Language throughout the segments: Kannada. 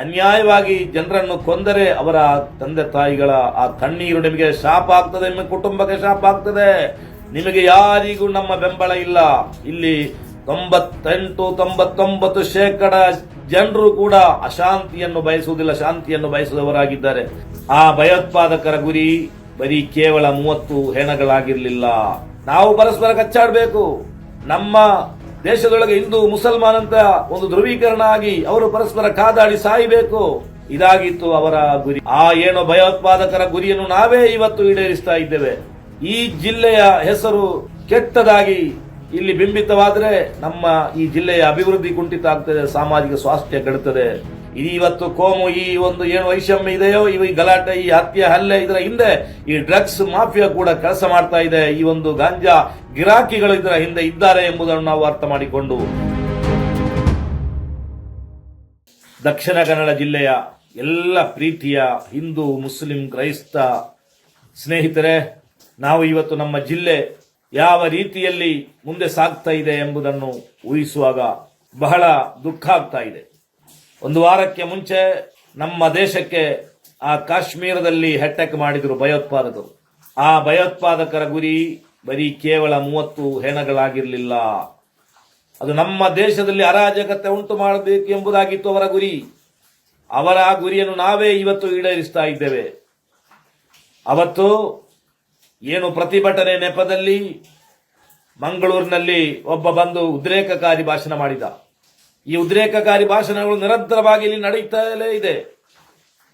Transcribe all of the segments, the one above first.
ಅನ್ಯಾಯವಾಗಿ ಜನರನ್ನು ಕೊಂದರೆ ಅವರ ತಂದೆ ತಾಯಿಗಳ ಆ ಕಣ್ಣೀರು ನಿಮಗೆ ಶಾಪ ಆಗ್ತದೆ, ನಿಮ್ಮ ಕುಟುಂಬಕ್ಕೆ ಶಾಪ ಆಗ್ತದೆ. ನಿಮಗೆ ಯಾರಿಗೂ ನಮ್ಮ ಬೆಂಬಲ ಇಲ್ಲ. ಇಲ್ಲಿ ತೊಂಬತ್ತೆಂಟು, ತೊಂಬತ್ತೊಂಬತ್ತು ಶೇಕಡ ಜನರು ಕೂಡ ಅಶಾಂತಿಯನ್ನು ಬಯಸುವುದಿಲ್ಲ, ಶಾಂತಿಯನ್ನು ಬಯಸುವವರಾಗಿದ್ದಾರೆ ಆ ಭಯೋತ್ಪಾದಕರ ಗುರಿ ಬರೀ ಕೇವಲ ಮೂವತ್ತು ಹೆಣಗಳಾಗಿರಲಿಲ್ಲ. ನಾವು ಪರಸ್ಪರ ಕಚ್ಚಾಡಬೇಕು. ನಮ್ಮ ದೇಶದೊಳಗೆ ಹಿಂದೂ ಮುಸಲ್ಮಾನ್ ಅಂತ ಒಂದು ಧ್ರುವೀಕರಣ ಆಗಿ ಅವರು ಪರಸ್ಪರ ಕಾದಾಡಿ ಸಾಯಬೇಕು. ಇದಾಗಿತ್ತು ಅವರ ಗುರಿ. ಆ ಏನು ಭಯೋತ್ಪಾದಕರ ಗುರಿಯನ್ನು ನಾವೇ ಇವತ್ತು ಈಡೇರಿಸ್ತಾ ಇದ್ದೇವೆ. ಈ ಜಿಲ್ಲೆಯ ಹೆಸರು ಕೆಟ್ಟದಾಗಿ ಇಲ್ಲಿ ಬಿಂಬಿತವಾದರೆ ನಮ್ಮ ಈ ಜಿಲ್ಲೆಯ ಅಭಿವೃದ್ಧಿ ಕುಂಠಿತ ಆಗ್ತದೆ, ಸಾಮಾಜಿಕ ಸ್ವಾಸ್ಥ್ಯ ಕೆಡುತ್ತದೆ ಇದು ಇವತ್ತು ಕೋಮು ಈ ಒಂದು ಏನು ವೈಷಮ್ಯ ಇದೆಯೋ ಇವು ಈ ಗಲಾಟೆ, ಈ ಹತ್ಯೆ, ಹಲ್ಲೆ ಇದರ ಹಿಂದೆ ಈ ಡ್ರಗ್ಸ್ ಮಾಫಿಯಾ ಕೂಡ ಕೆಲಸ ಮಾಡ್ತಾ ಇದೆ. ಈ ಒಂದು ಗಾಂಜಾ ಗಿರಾಕಿಗಳು ಇದರ ಹಿಂದೆ ಇದ್ದಾರೆ ಎಂಬುದನ್ನು ನಾವು ಅರ್ಥ ಮಾಡಿಕೊಂಡು. ದಕ್ಷಿಣ ಕನ್ನಡ ಜಿಲ್ಲೆಯ ಎಲ್ಲ ಪ್ರೀತಿಯ ಹಿಂದೂ, ಮುಸ್ಲಿಂ, ಕ್ರೈಸ್ತ ಸ್ನೇಹಿತರೆ, ನಾವು ಇವತ್ತು ನಮ್ಮ ಜಿಲ್ಲೆ ಯಾವ ರೀತಿಯಲ್ಲಿ ಮುಂದೆ ಸಾಗ್ತಾ ಇದೆ ಎಂಬುದನ್ನು ಊಹಿಸುವಾಗ ಬಹಳ ದುಃಖ ಆಗ್ತಾ ಇದೆ. ಒಂದು ವಾರಕ್ಕೆ ಮುಂಚೆ ನಮ್ಮ ದೇಶಕ್ಕೆ ಆ ಕಾಶ್ಮೀರದಲ್ಲಿ ಹೆಟ್ಟೆಕ್ ಮಾಡಿದರು ಭಯೋತ್ಪಾದಕರು. ಆ ಭಯೋತ್ಪಾದಕರ ಗುರಿ ಬರೀ ಕೇವಲ ಮೂವತ್ತು ಹೆಣಗಳಾಗಿರಲಿಲ್ಲ. ಅದು ನಮ್ಮ ದೇಶದಲ್ಲಿ ಅರಾಜಕತೆ ಉಂಟು ಮಾಡಬೇಕು ಎಂಬುದಾಗಿತ್ತು ಅವರ ಗುರಿ. ಅವರ ಆ ಗುರಿಯನ್ನು ನಾವೇ ಇವತ್ತು ಈಡೇರಿಸ್ತಾ ಇದ್ದೇವೆ. ಅವತ್ತು ಏನು ಪ್ರತಿಭಟನೆ ನೆಪದಲ್ಲಿ ಮಂಗಳೂರಿನಲ್ಲಿ ಒಬ್ಬ ಬಂದು ಉದ್ರೇಕಕಾರಿ ಭಾಷಣ ಮಾಡಿದ. ಈ ಉದ್ರೇಕಕಾರಿ ಭಾಷಣಗಳು ನಿರಂತರವಾಗಿ ಇಲ್ಲಿ ನಡೀತಲೇ ಇದೆ.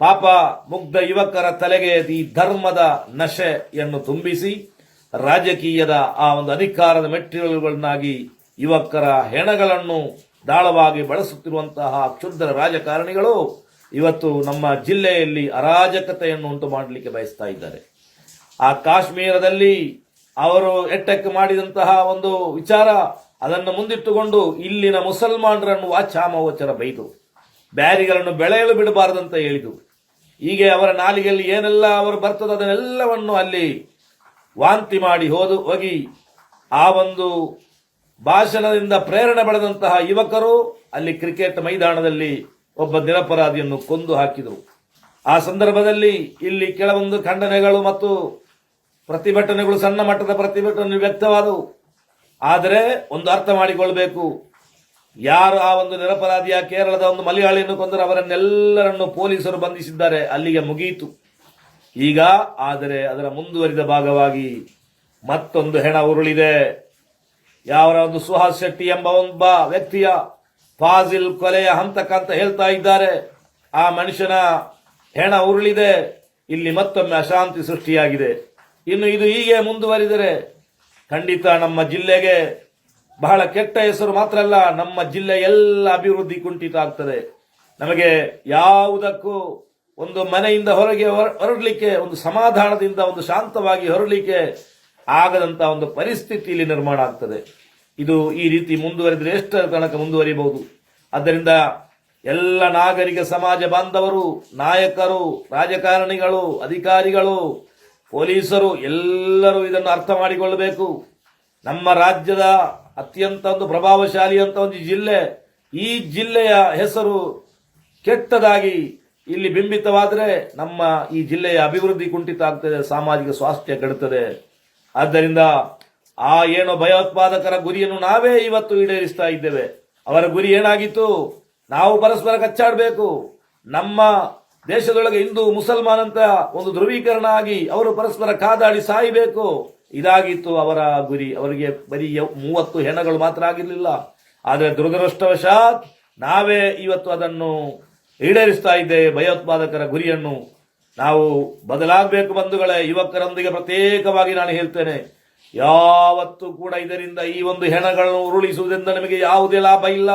ಪಾಪ ಮುಗ್ಧ ಯುವಕರ ತಲೆಗೆ ಈ ಧರ್ಮದ ನಶೆಯನ್ನು ತುಂಬಿಸಿ ರಾಜಕೀಯದ ಆ ಒಂದು ಅಧಿಕಾರದ ಮೆಟ್ಟಿಲುಗಳನ್ನಾಗಿ ಯುವಕರ ಹೆಣಗಳನ್ನು ದಾಳವಾಗಿ ಬಳಸುತ್ತಿರುವಂತಹ ಕ್ಷುದ್ರ ರಾಜಕಾರಣಿಗಳು ಇವತ್ತು ನಮ್ಮ ಜಿಲ್ಲೆಯಲ್ಲಿ ಅರಾಜಕತೆಯನ್ನು ಉಂಟು ಮಾಡಲಿಕ್ಕೆ ಬಯಸ್ತಾ ಇದ್ದಾರೆ. ಆ ಕಾಶ್ಮೀರದಲ್ಲಿ ಅವರು ಎಟ್ಟಕ್ಕೆ ಮಾಡಿದಂತಹ ಒಂದು ವಿಚಾರ ಅದನ್ನು ಮುಂದಿಟ್ಟುಕೊಂಡು ಇಲ್ಲಿನ ಮುಸಲ್ಮಾನರನ್ನು ವಾಚಾಮವಚರ ಬೈದು, ಬ್ಯಾರಿಗಳನ್ನು ಬೆಳೆಯಲು ಬಿಡಬಾರದಂತ ಹೇಳಿದು. ಹೀಗೆ ಅವರ ನಾಲಿಗೆಯಲ್ಲಿ ಏನೆಲ್ಲ ಅವರು ಬರ್ತದೆ ಅದನ್ನೆಲ್ಲವನ್ನು ಅಲ್ಲಿ ವಾಂತಿ ಮಾಡಿ ಹೋದು, ಹೋಗಿ ಆ ಒಂದು ಭಾಷಣದಿಂದ ಪ್ರೇರಣೆ ಪಡೆದಂತಹ ಯುವಕರು ಅಲ್ಲಿ ಕ್ರಿಕೆಟ್ ಮೈದಾನದಲ್ಲಿ ಒಬ್ಬ ನಿರಪರಾಧಿಯನ್ನು ಕೊಂದು ಹಾಕಿದರು. ಆ ಸಂದರ್ಭದಲ್ಲಿ ಇಲ್ಲಿ ಕೆಲವೊಂದು ಖಂಡನೆಗಳು ಮತ್ತು ಪ್ರತಿಭಟನೆಗಳು ಸಣ್ಣ ಮಟ್ಟದ ಪ್ರತಿಭಟನೆ ವ್ಯಕ್ತವಾದವು. ಆದರೆ ಒಂದು ಅರ್ಥ ಮಾಡಿಕೊಳ್ಬೇಕು. ಯಾರು ಆ ಒಂದು ನಿರಪರಾಧಿಯ ಕೇರಳದ ಒಂದು ಮಲಯಾಳಿಯನ್ನು ಕೊಂದರೆ ಅವರನ್ನೆಲ್ಲರನ್ನು ಪೊಲೀಸರು ಬಂಧಿಸಿದ್ದಾರೆ. ಅಲ್ಲಿಗೆ ಮುಗಿಯಿತು ಈಗ ಆದರೆ ಅದರ ಮುಂದುವರಿದ ಭಾಗವಾಗಿ ಮತ್ತೊಂದು ಹೆಣ ಉರುಳಿದೆ. ಯಾವ ಒಂದು ಸುಹಾಸ್ ಶೆಟ್ಟಿ ಎಂಬ ಒಬ್ಬ ವ್ಯಕ್ತಿಯ ಫಾಜಿಲ್ ಕೊಲೆಯ ಹಂತಕ ಅಂತ ಹೇಳ್ತಾ ಇದ್ದಾರೆ. ಆ ಮನುಷ್ಯನ ಹೆಣ ಉರುಳಿದೆ. ಇಲ್ಲಿ ಮತ್ತೊಮ್ಮೆ ಅಶಾಂತಿ ಸೃಷ್ಟಿಯಾಗಿದೆ. ಇನ್ನು ಇದು ಹೀಗೆ ಮುಂದುವರಿದರೆ ಖಂಡಿತ ನಮ್ಮ ಜಿಲ್ಲೆಗೆ ಬಹಳ ಕೆಟ್ಟ ಹೆಸರು ಮಾತ್ರ ಅಲ್ಲ, ನಮ್ಮ ಜಿಲ್ಲೆ ಎಲ್ಲ ಅಭಿವೃದ್ಧಿ ಕುಂಠಿತ ಆಗ್ತದೆ. ನಮಗೆ ಯಾವುದಕ್ಕೂ ಒಂದು ಮನೆಯಿಂದ ಹೊರಗೆ ಹೊರ- ಹೊರಡ್ಲಿಕ್ಕೆ, ಒಂದು ಸಮಾಧಾನದಿಂದ, ಒಂದು ಶಾಂತವಾಗಿ ಹೊರಡಲಿಕ್ಕೆ ಆಗದಂತ ಒಂದು ಪರಿಸ್ಥಿತಿ ಇಲ್ಲಿ ನಿರ್ಮಾಣ ಆಗ್ತದೆ. ಇದು ಈ ರೀತಿ ಮುಂದುವರಿದರೆ ಎಷ್ಟರ ತನಕ ಮುಂದುವರಿಬಹುದು? ಆದ್ದರಿಂದ ಎಲ್ಲ ನಾಗರಿಕ ಸಮಾಜ ಬಾಂಧವರು, ನಾಯಕರು, ರಾಜಕಾರಣಿಗಳು, ಅಧಿಕಾರಿಗಳು ಪೊಲೀಸರು ಎಲ್ಲರೂ ಇದನ್ನು ಅರ್ಥ ಮಾಡಿಕೊಳ್ಳಬೇಕು. ನಮ್ಮ ರಾಜ್ಯದ ಅತ್ಯಂತ ಒಂದು ಪ್ರಭಾವಶಾಲಿ ಅಂತ ಒಂದು ಜಿಲ್ಲೆ, ಈ ಜಿಲ್ಲೆಯ ಹೆಸರು ಕೆಟ್ಟದಾಗಿ ಇಲ್ಲಿ ಬಿಂಬಿತವಾದರೆ ನಮ್ಮ ಈ ಜಿಲ್ಲೆಯ ಅಭಿವೃದ್ಧಿ ಕುಂಠಿತ ಆಗ್ತದೆ, ಸಾಮಾಜಿಕ ಸ್ವಾಸ್ಥ್ಯ ಕೆಡುತ್ತದೆ. ಆದ್ದರಿಂದ ಆ ಏನೋ ಭಯೋತ್ಪಾದಕರ ಗುರಿಯನ್ನು ನಾವೇ ಇವತ್ತು ಈಡೇರಿಸ್ತಾ ಇದ್ದೇವೆ. ಅವರ ಗುರಿ ಏನಾಗಿತ್ತು? ನಾವು ಪರಸ್ಪರ ಕಚ್ಚಾಡಬೇಕು. ನಮ್ಮ ದೇಶದೊಳಗೆ ಹಿಂದೂ ಮುಸಲ್ಮಾನ್ ಅಂತ ಒಂದು ಧ್ರುವೀಕರಣ ಆಗಿ ಅವರು ಪರಸ್ಪರ ಕಾದಾಡಿ ಸಾಯಬೇಕು. ಇದಾಗಿತ್ತು ಅವರ ಗುರಿ. ಅವರಿಗೆ ಬರೀ ಮೂವತ್ತು ಹೆಣಗಳು ಮಾತ್ರ ಆಗಿರಲಿಲ್ಲ. ಆದರೆ ದುರದೃಷ್ಟವಶಾತ್ ನಾವೇ ಇವತ್ತು ಅದನ್ನು ಈಡೇರಿಸ್ತಾ ಇದ್ದೇವೆ. ಭಯೋತ್ಪಾದಕರ ಗುರಿಯನ್ನು ನಾವು ಬದಲಾಗಬೇಕು ಬಂಧುಗಳೇ. ಯುವಕರೊಂದಿಗೆ ಪ್ರತ್ಯೇಕವಾಗಿ ನಾನು ಹೇಳ್ತೇನೆ. ಯಾವತ್ತೂ ಕೂಡ ಇದರಿಂದ ಈ ಒಂದು ಹೆಣಗಳನ್ನು ಉರುಳಿಸುವುದರಿಂದ ನಮಗೆ ಯಾವುದೇ ಲಾಭ ಇಲ್ಲ.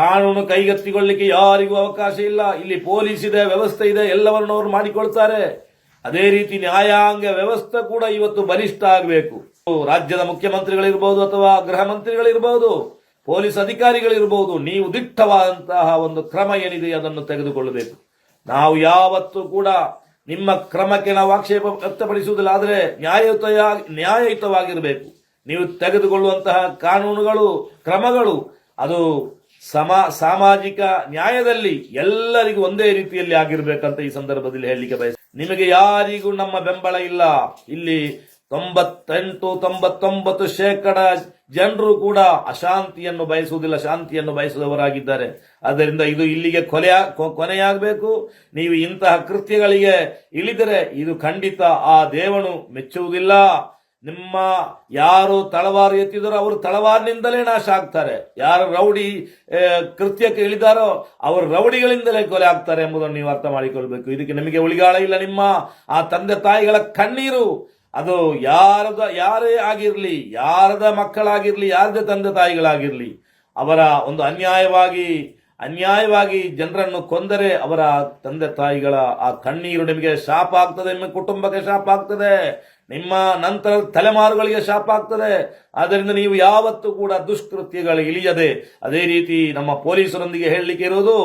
ಕಾನೂನು ಕೈಗೆತ್ತಿಕೊಳ್ಳಿಕ್ಕೆ ಯಾರಿಗೂ ಅವಕಾಶ ಇಲ್ಲ. ಇಲ್ಲಿ ಪೊಲೀಸ್ ಇದೆ, ವ್ಯವಸ್ಥೆ ಇದೆ, ಎಲ್ಲವನ್ನು ಅವರು ಮಾಡಿಕೊಳ್ತಾರೆ. ಅದೇ ರೀತಿ ನ್ಯಾಯಾಂಗ ವ್ಯವಸ್ಥೆ ಕೂಡ ಇವತ್ತು ಬಲಿಷ್ಠ ಆಗಬೇಕು. ರಾಜ್ಯದ ಮುಖ್ಯಮಂತ್ರಿಗಳಿರ್ಬೋದು ಅಥವಾ ಗೃಹ ಮಂತ್ರಿಗಳಿರ್ಬೋದು, ಪೊಲೀಸ್ ಅಧಿಕಾರಿಗಳಿರ್ಬೋದು, ನೀವು ದಿಟ್ಟವಾದಂತಹ ಒಂದು ಕ್ರಮ ಏನಿದೆ ಅದನ್ನು ತೆಗೆದುಕೊಳ್ಳಬೇಕು. ನಾವು ಯಾವತ್ತೂ ಕೂಡ ನಿಮ್ಮ ಕ್ರಮಕ್ಕೆ ನಾವು ಆಕ್ಷೇಪ ವ್ಯಕ್ತಪಡಿಸುವುದಿಲ್ಲ, ಆದರೆ ನ್ಯಾಯಯುತ ನ್ಯಾಯಯುತವಾಗಿರಬೇಕು. ನೀವು ತೆಗೆದುಕೊಳ್ಳುವಂತಹ ಕಾನೂನುಗಳು, ಕ್ರಮಗಳು, ಅದು ಸಮ, ಸಾಮಾಜಿಕ ನ್ಯಾಯದಲ್ಲಿ ಎಲ್ಲರಿಗೂ ಒಂದೇ ರೀತಿಯಲ್ಲಿ ಆಗಿರ್ಬೇಕಂತ ಈ ಸಂದರ್ಭದಲ್ಲಿ ಹೇಳಲಿಕ್ಕೆ ಬಯಸ, ನಿಮಗೆ ಯಾರಿಗೂ ನಮ್ಮ ಬೆಂಬಲ ಇಲ್ಲ. ಇಲ್ಲಿ ತೊಂಬತ್ತೆಂಟು, ತೊಂಬತ್ತೊಂಬತ್ತು ಶೇಕಡ ಜನರು ಕೂಡ ಅಶಾಂತಿಯನ್ನು ಬಯಸುವುದಿಲ್ಲ, ಶಾಂತಿಯನ್ನು ಬಯಸುವವರಾಗಿದ್ದಾರೆ ಆದ್ದರಿಂದ ಇದು ಇಲ್ಲಿಗೆ ಕೊಲೆ ಕೊನೆಯಾಗಬೇಕು. ನೀವು ಇಂತಹ ಕೃತ್ಯಗಳಿಗೆ ಇಳಿದರೆ ಇದು ಖಂಡಿತ ಆ ದೇವನು ಮೆಚ್ಚುವುದಿಲ್ಲ. ನಿಮ್ಮ ಯಾರು ತಳವಾರು ಎತ್ತಿದರೋ ಅವರು ತಳವಾರಿನಿಂದಲೇ ನಾಶ ಆಗ್ತಾರೆ. ಯಾರು ರೌಡಿ ಕೃತ್ಯಕ್ಕೆ ಇಳಿದಾರೋ ಅವರು ರೌಡಿಗಳಿಂದಲೇ ಕೊಲೆ ಆಗ್ತಾರೆ ಎಂಬುದನ್ನು ನೀವು ಅರ್ಥ ಮಾಡಿಕೊಳ್ಬೇಕು. ಇದಕ್ಕೆ ನಿಮಗೆ ಉಳಿಗಾಳ ಇಲ್ಲ ನಿಮ್ಮ. ಆ ತಂದೆ ತಾಯಿಗಳ ಕಣ್ಣೀರು, ಅದು ಯಾರದ, ಯಾರೇ ಆಗಿರಲಿ, ಯಾರದ ಮಕ್ಕಳಾಗಿರಲಿ, ಯಾರದ ತಂದೆ ತಾಯಿಗಳಾಗಿರಲಿ, ಅವರ ಒಂದು ಅನ್ಯಾಯವಾಗಿ ಅನ್ಯಾಯವಾಗಿ ಜನರನ್ನು ಕೊಂದರೆ ಅವರ ತಂದೆ ತಾಯಿಗಳ ಆ ಕಣ್ಣೀರು ನಿಮಗೆ ಶಾಪ ಆಗ್ತದೆ, ನಿಮ್ಮ ಕುಟುಂಬಕ್ಕೆ ಶಾಪ ಆಗ್ತದೆ, ನಿಮ್ಮ ನಂತರ ತಲೆಮಾರುಗಳಿಗೆ ಶಾಪ ಆಗ್ತದೆ. ಆದ್ದರಿಂದ ನೀವು ಯಾವತ್ತೂ ಕೂಡ ದುಷ್ಕೃತ್ಯಗಳು ಇಳಿಯದೆ, ಅದೇ ರೀತಿ ನಮ್ಮ ಪೊಲೀಸರೊಂದಿಗೆ ಹೇಳಲಿಕ್ಕೆ ಇರೋದು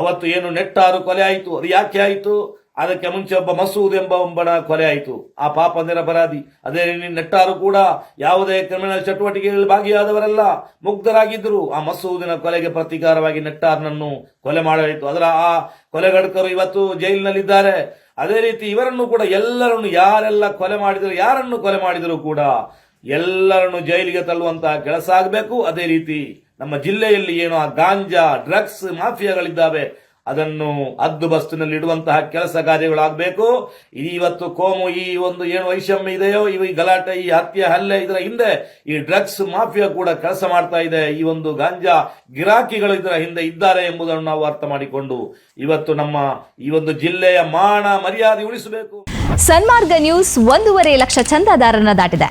ಅವತ್ತು ಏನು ನೆಟ್ಟಾರು ಕೊಲೆ ಆಯಿತು, ಅದು ಯಾಕೆ ಆಯಿತು? ಅದಕ್ಕೆ ಮುಂಚೆ ಒಬ್ಬ ಮಸೂದ್ ಎಂಬ ಒಬ್ಬನ ಕೊಲೆ ಆಯಿತು. ಆ ಪಾಪ ನಿರಪರಾಧಿ ಅದೇ ನೆಟ್ಟಾರು ಕೂಡ ಯಾವುದೇ ಕ್ರಿಮಿನಲ್ ಚಟುವಟಿಕೆಗಳಲ್ಲಿ ಭಾಗಿಯಾದವರಲ್ಲ ಮುಗ್ಧರಾಗಿದ್ದರು ಆ ಮಸೂದಿನ ಕೊಲೆಗೆ ಪ್ರತೀಕಾರವಾಗಿ ನೆಟ್ಟಾರ್ನನ್ನು ಕೊಲೆ ಮಾಡಲಾಯಿತು. ಅದರ ಆ ಕೊಲೆಗಡಕರು ಇವತ್ತು ಜೈಲಿನಲ್ಲಿದ್ದಾರೆ. ಅದೇ ರೀತಿ ಇವರನ್ನು ಕೂಡ ಎಲ್ಲರನ್ನು ಯಾರೆಲ್ಲ ಕೊಲೆ ಮಾಡಿದರು, ಯಾರನ್ನು ಕೊಲೆ ಮಾಡಿದರೂ ಕೂಡ ಎಲ್ಲರನ್ನು ಜೈಲಿಗೆ ತಳ್ಳುವಂತಹ ಕೆಲಸ ಆಗಬೇಕು. ಅದೇ ರೀತಿ ನಮ್ಮ ಜಿಲ್ಲೆಯಲ್ಲಿ ಏನು ಆ ಗಾಂಜಾ, ಡ್ರಗ್ಸ್, ಮಾಫಿಯಾಗಳಿದ್ದಾವೆ. ಅದನ್ನು ಹದ್ದು ಬಸ್ತಿನಲ್ಲಿ ಇಡುವಂತಹ ಕೆಲಸ ಕಾರ್ಯಗಳಾಗಬೇಕು. ಇವತ್ತು ಕೋಮು ಈ ಒಂದು ಏನು ವೈಷಮ್ಯ ಇದೆಯೋ, ಇವು ಈ ಗಲಾಟೆ, ಈ ಹತ್ಯೆ, ಹಲ್ಲೆ ಇದರ ಹಿಂದೆ ಈ ಡ್ರಗ್ಸ್ ಮಾಫಿಯಾ ಕೂಡ ಕೆಲಸ ಮಾಡ್ತಾ ಇದೆ. ಈ ಒಂದು ಗಾಂಜಾ ಗಿರಾಕಿಗಳು ಇದರ ಹಿಂದೆ ಇದ್ದಾರೆ ಎಂಬುದನ್ನು ನಾವು ಅರ್ಥ ಮಾಡಿಕೊಂಡು ಇವತ್ತು ನಮ್ಮ ಈ ಒಂದು ಜಿಲ್ಲೆಯ ಮಾನ ಮರ್ಯಾದೆ ಉಳಿಸಬೇಕು. ಸನ್ಮಾರ್ಗ ನ್ಯೂಸ್ ಒಂದೂವರೆ ಲಕ್ಷ ಚಂದಾದಾರನ ದಾಟಿದೆ.